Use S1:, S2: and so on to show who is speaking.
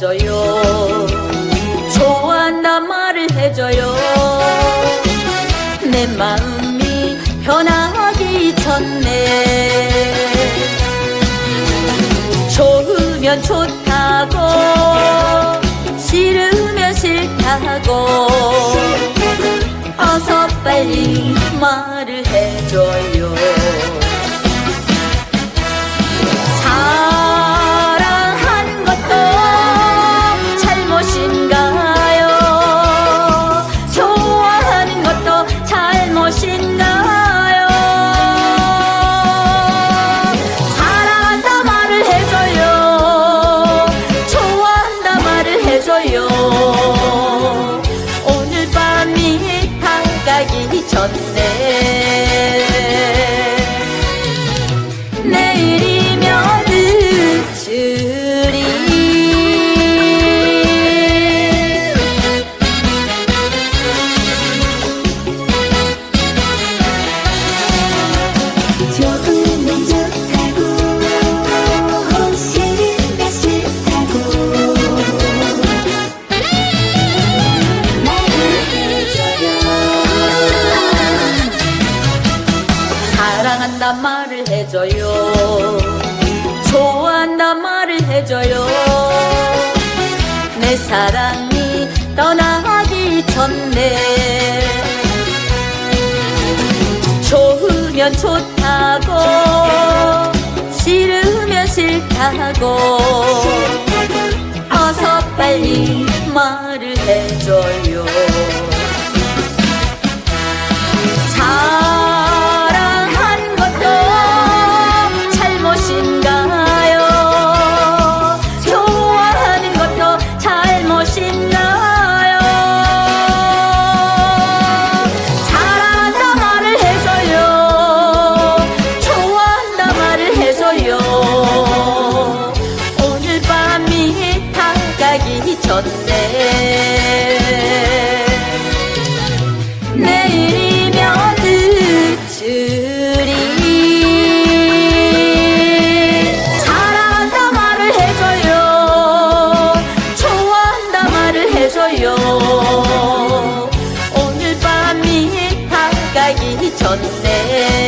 S1: 해줘요. 좋아한단 말을 해줘요. 내 마음이 변하기 전에 좋으면 좋다고 싫으면 싫다고 어서 빨리 말을 해줘요 오늘 밤이 다가기 전에 사랑한단 말을 해줘요. 좋아한단 말을 해줘요. 내 사랑이 떠나기 전에 좋으면 좋다고 싫으면 싫다고 어서 빨리 말을 해줘요 çon sen